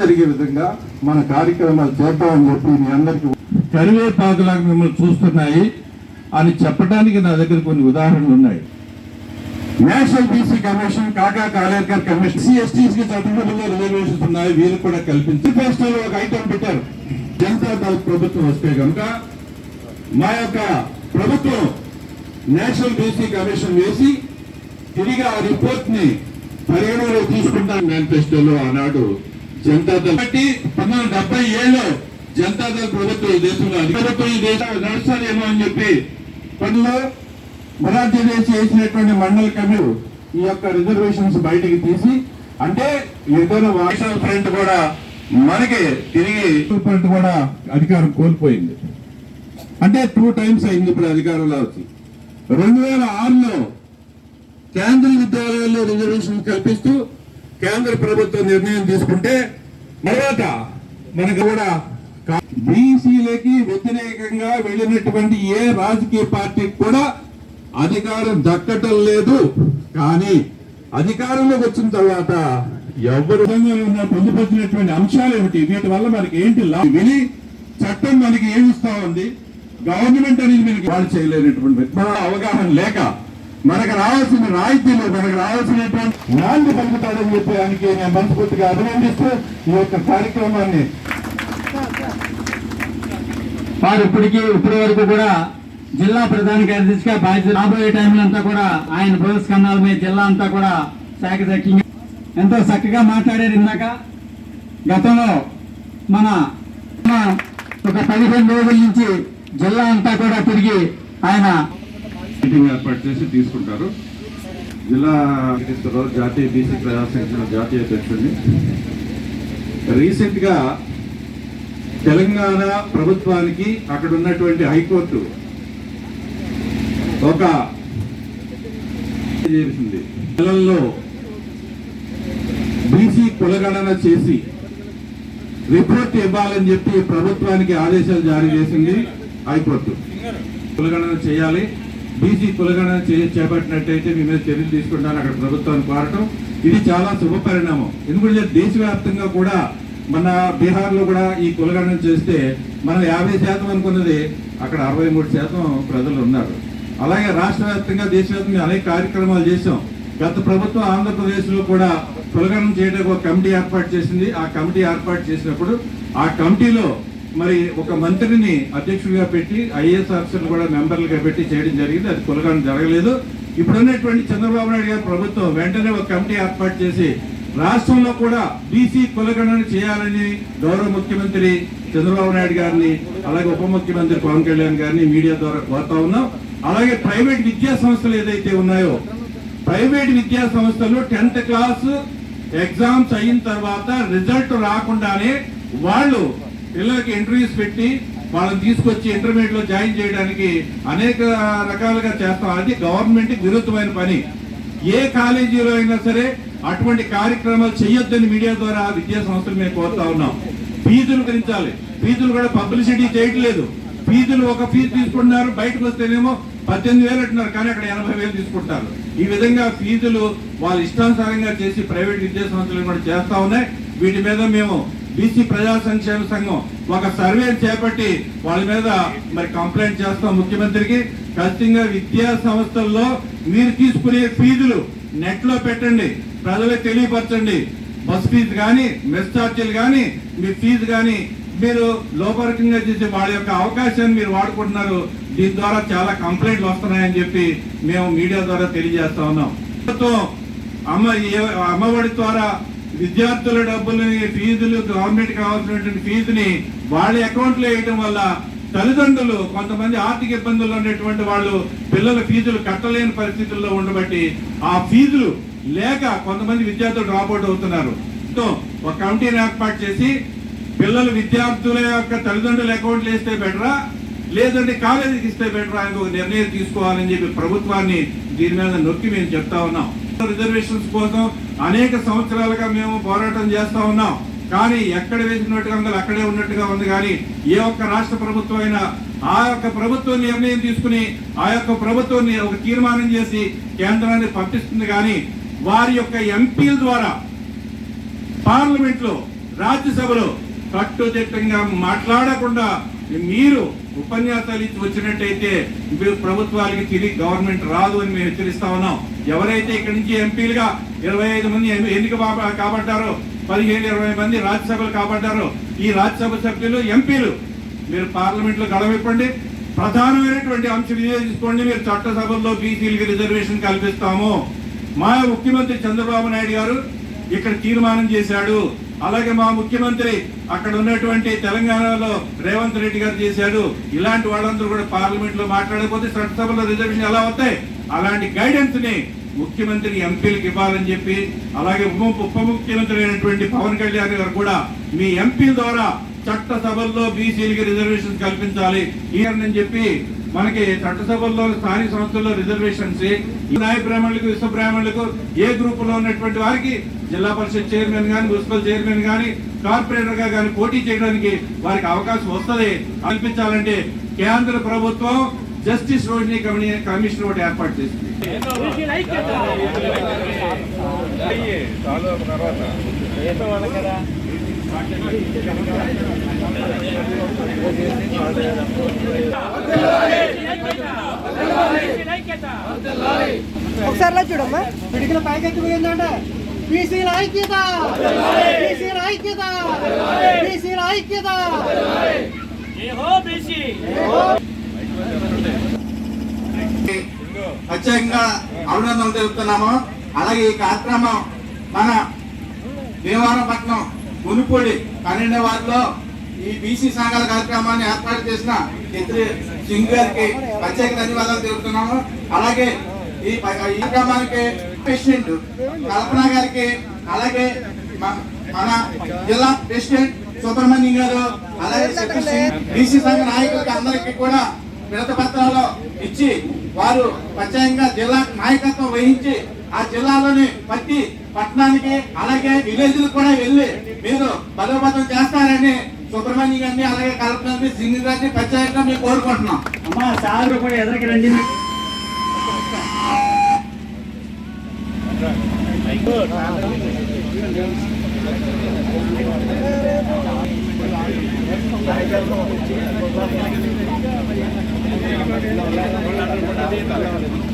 జరిగే విధంగా మన కార్యక్రమాలు చేద్దామని చెప్పి మీ అందరికి కరివేపాకులాగా మిమ్మల్ని చూస్తున్నాయి అని చెప్పడానికి నా దగ్గర కొన్ని ఉదాహరణలు ఉన్నాయి. నేషనల్ బీసీ కమిషన్ కాకా కాలేకర్ కమిషన్ సిఎస్టీస్కి చట్టసభలో రిజర్వేషన్స్ ఉన్నాయి వీళ్ళు కూడా కల్పించి ఫెస్టివల్ ఒక ఐటమ్ పెట్టారు. జనతా దళ ప్రభుత్వం వస్తే కనుక మా యొక్క ప్రభుత్వం నేషనల్ బీసీ కమిషన్ వేసి తిరిగి ఆ రిపోర్ట్ని పరిగణలో తీసుకుంటాం మేనిఫెస్టోలో ఆనాడు జనతాదళ్ బట్టి పంతొమ్మిది వందల డెబ్బై ఏళ్ళు జనతాదళ్ ప్రభుత్వం ఈ దేశంలో ప్రభుత్వం ఈ దేశం నడుస్తారేమో అని చెప్పి పనిలో మొరార్జీ దేశ్ చేసినటువంటి మండల కమిటీ ఈ యొక్క రిజర్వేషన్స్ బయటికి తీసి అంటే ఏదైనా వాయిస్ ఫ్రంట్ కూడా మనకి తిరిగి ఫ్రంట్ కూడా అధికారం కోల్పోయింది. అంటే టూ టైమ్స్ అయింది ఇప్పుడు అధికారంలో వచ్చి. రెండు వేల ఆరులో కేంద్ర విద్యాలయాల్లో రిజర్వేషన్ కల్పిస్తూ కేంద్ర ప్రభుత్వం నిర్ణయం తీసుకుంటే తర్వాత మనకు కూడా బీసీలకి వ్యతిరేకంగా వెళ్ళినటువంటి ఏ రాజకీయ పార్టీకి కూడా అధికారం దక్కటం లేదు. కానీ అధికారంలోకి వచ్చిన తర్వాత ఎవరు ఉన్న పొందుపరిచినటువంటి అంశాలు ఏమిటి? వీటి వల్ల మనకి ఏంటి లాభం విని చట్టం మనకి ఏమిస్తా ఉంది? గవర్నమెంట్ అనేది మనకి వాళ్ళు చేయలేనటువంటి అవగాహన లేక మనకు రావాల్సిన రాయితీలు మనకు రావాల్సినటువంటి నాంది పలుకుతాడని చెప్పి ఆయనకి నేను మనస్ఫూర్తిగా అభినందిస్తూ ఈ యొక్క కార్యక్రమాన్ని వారు ఇప్పటికీ ఇప్పటి వరకు కూడా జిల్లా ప్రధాన కార్యదర్శిగా బాధ్యత రాబోయే టైంలో అంతా కూడా ఆయన భూస్కంధాల మీద జిల్లా అంతా కూడా శాఖదక్యంగా ఎంతో చక్కగా మాట్లాడారు ఇందాక. గతంలో మన మన ఒక పదిహేను రోజుల నుంచి జిల్లా అంతా కూడా తిరిగి ఆయన మీటింగ్ ఏర్పాటు చేసి తీసుకుంటారు. జిల్లా జాతీయ బీసీ ప్రజా జాతీయ అధ్యక్షుడిని. రీసెంట్గా తెలంగాణ ప్రభుత్వానికి అక్కడ ఉన్నటువంటి హైకోర్టు ఒక చేసింది. నెలల్లో బీసీ కులగణన చేసి రిపోర్ట్ ఇవ్వాలని చెప్పి ప్రభుత్వానికి ఆదేశాలు జారీ చేసింది హైకోర్టు. కులగణన చేయాలి. బీసీ కులగణన చే- చేపట్టినట్టయితే మీ మీద చర్యలు తీసుకుంటాను అక్కడ ప్రభుత్వాన్ని కోరటం. ఇది చాలా శుభ పరిణామం. ఎందుకంటే దేశవ్యాప్తంగా కూడా మన బీహార్లో కూడా ఈ కులగణన చేస్తే మనం యాభై శాతం అనుకున్నది అక్కడ అరవై మూడు శాతం ప్రజలు ఉన్నారు. అలాగే రాష్ట్ర వ్యాప్తంగా దేశవ్యాప్తంగా అనేక కార్యక్రమాలు చేశాం. గత ప్రభుత్వం ఆంధ్రప్రదేశ్లో కూడా కులగణం చేయడానికి ఒక కమిటీ ఏర్పాటు చేసింది. ఆ కమిటీ ఏర్పాటు చేసినప్పుడు ఆ కమిటీలో మరి ఒక మంత్రిని అధ్యక్షుడిగా పెట్టి ఐఏఎస్ ఆఫీసర్లు కూడా మెంబర్లుగా పెట్టి చేయడం జరిగింది. అది కులగణన జరగలేదు. ఇప్పుడున్నటువంటి చంద్రబాబు నాయుడు గారి ప్రభుత్వం వెంటనే ఒక కమిటీ ఏర్పాటు చేసి రాష్ట్రంలో కూడా బీసీ కులగణన చేయాలని గౌరవ ముఖ్యమంత్రి చంద్రబాబు నాయుడు గారిని అలాగే ఉప ముఖ్యమంత్రి పవన్ కళ్యాణ్ గారిని మీడియా ద్వారా కోరుతా ఉన్నాం. అలాగే ప్రైవేట్ విద్యా సంస్థలు ఏదైతే ఉన్నాయో ప్రైవేట్ విద్యా సంస్థలు టెన్త్ క్లాస్ ఎగ్జామ్స్ అయిన తర్వాత రిజల్ట్ రాకుండానే వాళ్ళు పిల్లలకి ఇంటర్వ్యూస్ పెట్టి వాళ్ళని తీసుకొచ్చి ఇంటర్మీడియట్లో జాయిన్ చేయడానికి అనేక రకాలుగా చేస్తాం. అది గవర్నమెంట్ విరుద్ధమైన పని. ఏ కాలేజీలో అయినా సరే అటువంటి కార్యక్రమాలు చేయొద్దని మీడియా ద్వారా విద్యా సంస్థలు మేము కోరుతా ఉన్నాం. ఫీజులు గురించాలి ఫీజులు కూడా పబ్లిసిటీ చేయట్లేదు. ఫీజులు ఒక ఫీజు తీసుకుంటున్నారు బయటకు వస్తేనేమో పద్దెనిమిది వేలు అంటున్నారు కానీ అక్కడ ఎనభై వేలు తీసుకుంటారు. ఈ విధంగా ఫీజులు వాళ్ళ ఇష్టానుసారంగా చేసి ప్రైవేట్ విద్యా సంస్థలు కూడా చేస్తా ఉన్నాయి. వీటి మీద మేము బీసీ ప్రజా సంక్షేమ సంఘం ఒక సర్వే చేపట్టి వాళ్ళ మీద మరి కంప్లైంట్ చేస్తాం ముఖ్యమంత్రికి. ఖచ్చితంగా విద్యా సంస్థల్లో మీరు తీసుకునే ఫీజులు నెట్లో పెట్టండి. ప్రజలకు తెలియపరచండి. బస్ ఫీజు కానీ మెస్ ఛార్జీలు కానీ మీ ఫీజు కానీ మీరు లోపరకంగా చేసే వాళ్ళ యొక్క అవకాశాన్ని మీరు వాడుకుంటున్నారు. దీని ద్వారా చాలా కంప్లైంట్లు వస్తున్నాయని చెప్పి మేము మీడియా ద్వారా తెలియజేస్తా ఉన్నాం. ప్రభుత్వం అమ్మ అమ్మఒడి ద్వారా విద్యార్థుల డబ్బులని ఫీజులు గవర్నమెంట్ కావాల్సినటువంటి ఫీజుని వాళ్ళ అకౌంట్లో వేయటం వేయడం వల్ల తల్లిదండ్రులు కొంతమంది ఆర్థిక ఇబ్బందులు ఉన్నటువంటి వాళ్ళు పిల్లల ఫీజులు కట్టలేని పరిస్థితుల్లో ఉండబట్టి ఆ ఫీజులు లేక కొంతమంది విద్యార్థులు డ్రాప్అవుట్ అవుతున్నారు. సో ఒక కమిటీని ఏర్పాటు చేసి పిల్లలు విద్యార్థుల యొక్క తల్లిదండ్రుల అకౌంట్లు వేస్తే బెటరా? లేదంటే కాలేజీకి ఇస్తే బెటరా అని ఒక నిర్ణయం తీసుకోవాలని చెప్పి ప్రభుత్వాన్ని దీని మీద నొక్కి మేము చెప్తా ఉన్నాం. రిజర్వేషన్స్ కోసం అనేక సంవత్సరాలుగా మేము పోరాటం చేస్తూ ఉన్నాం. కానీ ఎక్కడ వేసినట్టుగా ఉందో అక్కడే ఉన్నట్టుగా ఉంది. కానీ ఏ ఒక్క రాష్ట్ర ప్రభుత్వం అయినా ఆ యొక్క ప్రభుత్వం నిర్ణయం తీసుకుని ఆ యొక్క ప్రభుత్వాన్ని ఒక తీర్మానం చేసి కేంద్రాన్ని పంపిస్తుంది. కానీ వారి యొక్క ఎంపీల ద్వారా పార్లమెంట్లో రాజ్యసభలో కట్టుదిట్టంగా మాట్లాడకుండా మీరు ఉపన్యాసాలు ఇచ్చి వచ్చినట్టయితే ప్రభుత్వాలకి తిరిగి గవర్నమెంట్ రాదు అని మేము హెచ్చరిస్తా ఉన్నాం. ఎవరైతే ఇక్కడి నుంచి ఎంపీలుగా ఇరవై ఐదు మంది ఎన్నిక కాబ- పదిహేను ఇరవై మంది రాజ్యసభలు కాబడ్డారో. ఈ రాజ్యసభ సభ్యులు ఎంపీలు మీరు పార్లమెంట్లో గడవిప్పండి ప్రధానమైనటువంటి అంశం వినియోగించుకోండి మీరు చట్టసభల్లో బీసీలకి రిజర్వేషన్ కల్పిస్తాము. మా ముఖ్యమంత్రి చంద్రబాబు నాయుడు గారు ఇక్కడ తీర్మానం చేశాడు. అలాగే మా ముఖ్యమంత్రి అక్కడ ఉన్నటువంటి తెలంగాణలో రేవంత్ రెడ్డి గారు చేశాడు. ఇలాంటి వాళ్ళందరూ కూడా పార్లమెంట్లో మాట్లాడకపోతే చట్టసభలో రిజర్వేషన్ ఎలా వస్తాయి? అలాంటి గైడెన్స్ని ముఖ్యమంత్రి ఎంపీలకు ఇవ్వాలని చెప్పి అలాగే ఉప ఉప ముఖ్యమంత్రి అయినటువంటి పవన్ కళ్యాణ్ గారు కూడా మీ ఎంపీల ద్వారా చట్టసభల్లో బీసీలకి రిజర్వేషన్ కల్పించాలి ఈ అని చెప్పి మనకి చట్టసభల్లో స్థానిక సంస్థల్లో రిజర్వేషన్స్ ఈ నాయ బ్రాహ్మణులకు విశ్వ బ్రాహ్మణులకు ఏ గ్రూప్లో ఉన్నటువంటి వారికి జిల్లా పరిషత్ చైర్మన్ గాని మున్సిపల్ చైర్మన్ గాని కార్పొరేటర్గా పోటీ చేయడానికి వారికి అవకాశం వస్తుంది. కల్పించాలంటే కేంద్ర ప్రభుత్వం జస్టిస్ రోహిణి కమిషన్ కమిషన్ ఒకటి ఏర్పాటు చేసింది. ఒకసారి చూడమ్మా. పిడికిల పైకి ఎక్కిపోయిందంటే బీసీల ఐక్యత. బీసీల ఐక్యత. బీసీల ఐక్యత. ప్రత్యేకంగా అభినందనలు తెలుపుతున్నాము. అలాగే ఈ కార్యక్రమం మన భీమవరం పట్నం మునుపూడి పన్నెండవ వార్డులో ఈ బీసీ సంఘాల కార్యక్రమాన్ని ఏర్పాటు చేసిన చిత్రి సింగ్ గారికి ప్రత్యేక ధన్యవాదాలు తెలుపుతున్నాము. అలాగే ఈ ప- ఈ ప్రెసిడెంట్ కల్పన గారికి అలాగే మన జిల్లా ప్రెసిడెంట్ సుబ్రహ్మణ్యం గారు అలాగే బీసీ సంఘ నాయకులకి అందరికీ కూడా విడత పత్రాలు ఇచ్చి వారు ప్రత్యేకంగా జిల్లా నాయకత్వం వహించి ఆ జిల్లాలోని ప్రతి పట్టణానికి అలాగే విలేజ్లకు కూడా వెళ్ళి మీరు బలోపేతం చేస్తారని సుబ్రహ్మణ్యం గారిని అలాగే కల్పన సింగ్ గారిని ప్రత్యేకంగా మేము కోరుకుంటున్నాం. అమ్మా సార్ కూడా ఎదరికి రండి. la